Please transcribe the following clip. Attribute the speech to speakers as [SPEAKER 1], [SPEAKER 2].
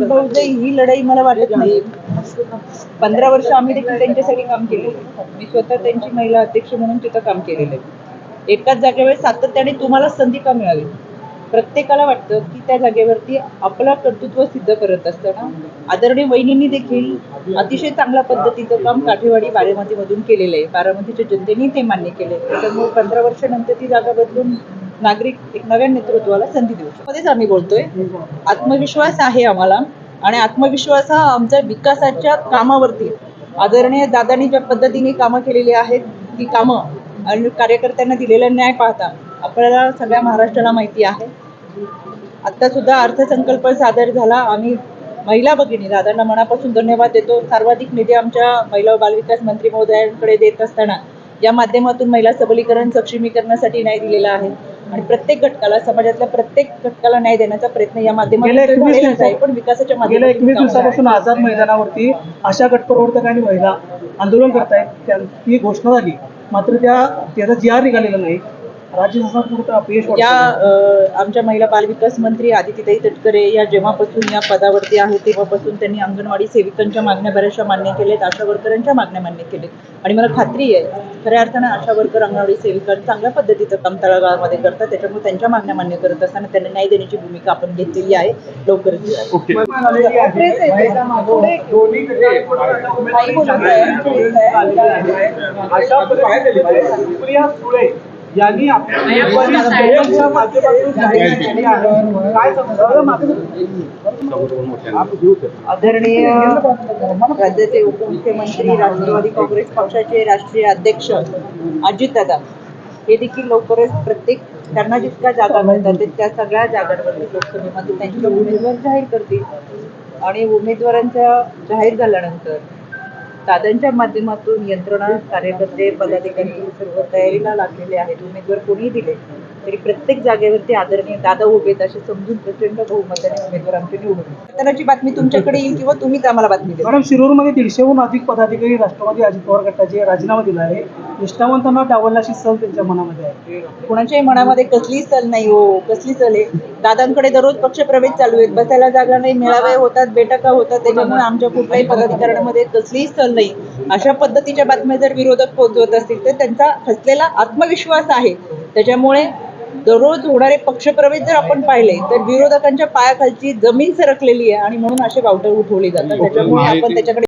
[SPEAKER 1] भाऊजाई ही लढाई मला वाटत नाही. पंधरा वर्ष आम्ही देखील त्यांच्यासाठी काम केलेलं मी स्वतः त्यांची महिला अध्यक्ष म्हणून तिथं काम केलेलं आहे. एकाच जागेवर सातत्याने तुम्हाला संधी का मिळावी प्रत्येकाला वाटतं की त्या जागेवरती आपलं कर्तृत्व सिद्ध करत असताना आदरणीय वहिनींनी देखील अतिशय चांगल्या पद्धतीचं काम काठेवाडी बारामतीमधून केलेलं आहे. बारामतीच्या जनतेने ते मान्य केले त्याच्यामुळे पंधरा वर्षानंतर ती जागा बदलून नागरिक एक नव्या नेतृत्वाला संधी देऊ शकतो मध्येच आम्ही बोलतोय आत्मविश्वास आहे आम्हाला आणि आत्मविश्वास हा आमच्या विकासाच्या कामावरती. आदरणीय दादांनी ज्या पद्धतीने कामं केलेली आहेत ती कामं आणि कार्यकर्त्यांना दिलेला न्याय पाहता आपल्याला सगळ्या महाराष्ट्राला माहिती आहे. आत्ता सुद्धा अर्थसंकल्प सादर झाला. आम्ही महिला भगिनी दादांना मनापासून धन्यवाद देतो. सर्वाधिक निधी आमच्या महिला व बालविकास मंत्री महोदयांकडे देत असताना या माध्यमातून महिला सबलीकरण सक्षमीकरणासाठी न्याय दिलेला आहे. आणि प्रत्येक घटकाला समाजातल्या प्रत्येक घटकाला न्याय देण्याचा प्रयत्न या माध्यमातून पण विकासाच्या
[SPEAKER 2] गेल्या एकवीस. दिवसापासून आझाद मैदानावरती अशा गटप्रवर्तक आणि महिला आंदोलन करतायत. त्यांची घोषणा झाली. मात्र त्या त्याचा जी आर निघालेला नाही.
[SPEAKER 1] या आमच्या महिला बालविकास मंत्री आदितीताई तटकरे या जेव्हापासून या पदावरती आहेत तेव्हापासून त्यांनी अंगणवाडी सेविकांच्या मागण्या बऱ्याचशा मान्य केल्यात आशा वर्करांच्या मागण्या मान्य केल्यात. आणि मला खात्री आहे खऱ्या अर्थानं आशा वर्कर अंगणवाडी सेविका चांगल्या पद्धतीचं काम तळागाळामध्ये करतात त्याच्यामुळे त्यांच्या मागण्या मान्य करत असताना त्यांना न्याय देण्याची भूमिका आपण घेतलेली आहे लवकरच.
[SPEAKER 2] यांनी आपल्या दोघांच्या माध्यमातून जाहीर केली आहे. काय समजा मागे
[SPEAKER 1] आदरणीय राज्याचे उपमुख्यमंत्री राष्ट्रवादी काँग्रेस पक्षाचे राष्ट्रीय अध्यक्ष अजितदादा हे देखील लवकरच प्रत्येक त्यांना जितक्या जागा मिळतात त्या सगळ्या जागांवरती लोकसभेमध्ये त्यांचे उमेदवार जाहीर करतील. आणि उमेदवारांच्या जाहीर झाल्यानंतर दादांच्या माध्यमातून यंत्रणा कार्यकर्ते पदाधिकारी सर्व तयारीला लागलेले आहेत. उमेदवार कोणी दिले तरी प्रत्येक जागेवरती आदरणीय दादा उभे असे समजून प्रचंड बहुमताने उमेदवार आमचे निवडून. मतदानाची बातमी तुमच्याकडे येईल किंवा तुम्हीच आम्हाला बातमी द्या.
[SPEAKER 2] मॅडम शिरूरमध्ये दीडशेहून अधिक पदाधिकारी राष्ट्रवादी अजित पवार गटाचे राजीनामा दिला आहे. निष्ठावंतांना डावलण्याची सल त्यांच्या मनामध्ये आहे.
[SPEAKER 1] कुणाच्याही मनामध्ये कसली सल नाही हो कसली सल आहे? दादांकडे दररोज पक्षप्रवेश चालू आहेत. बसायला जागा नाही मेळावे होतात बैठका होतात. त्याच्यामुळे आमच्या कुठल्याही पदाधिकाऱ्यांमध्ये कसलीही सल नाही. अशा पद्धतीच्या बातम्या जर विरोधक पोहोचवत असतील तर त्यांचा खचलेला आत्मविश्वास आहे. त्याच्यामुळे दररोज होणारे पक्षप्रवेश जर आपण पाहिले तर विरोधकांच्या पायाखालची जमीन सरकलेली आहे आणि म्हणून असे वावटं उठवली जातात. त्याच्यामुळे आपण त्याच्याकडे